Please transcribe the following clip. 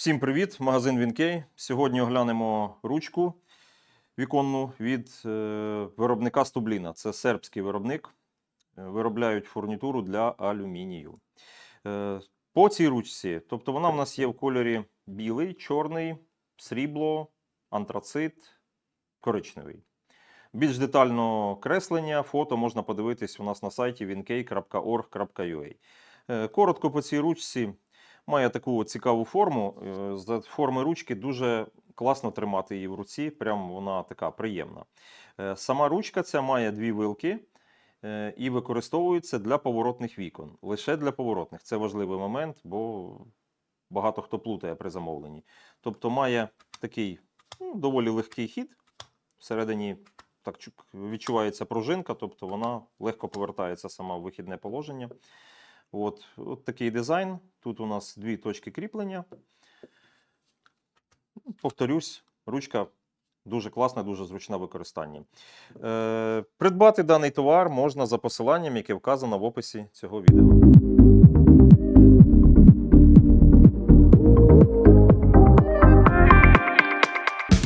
Всім привіт! Магазин Вінкей. Сьогодні оглянемо ручку віконну від е, виробника Стубліна. Це сербський виробник. Е, Виробляють фурнітуру для алюмінію. Е, по цій ручці, тобто вона в нас є в кольорі білий, чорний, срібло, антрацит, коричневий. Більш детально креслення, фото можна подивитись у нас на сайті winkey.org.ua. Коротко по цій ручці має таку цікаву форму. е, З форми ручки дуже класно тримати її в руці. Прям вона така приємна. Е, Сама ручка ця має дві вилки е, і використовується для поворотних вікон. Лише для поворотних. Це важливий момент, бо багато хто плутає при замовленні. Тобто має такий ну, доволі легкий хід. Всередині так відчувається пружинка, тобто вона легко повертається сама в вихідне положення. От, от такий дизайн. Тут у нас дві точки кріплення. Повторюсь, ручка дуже класна, дуже зручна в використанні. Е, придбати даний товар можна за посиланням, яке вказано в описі цього відео.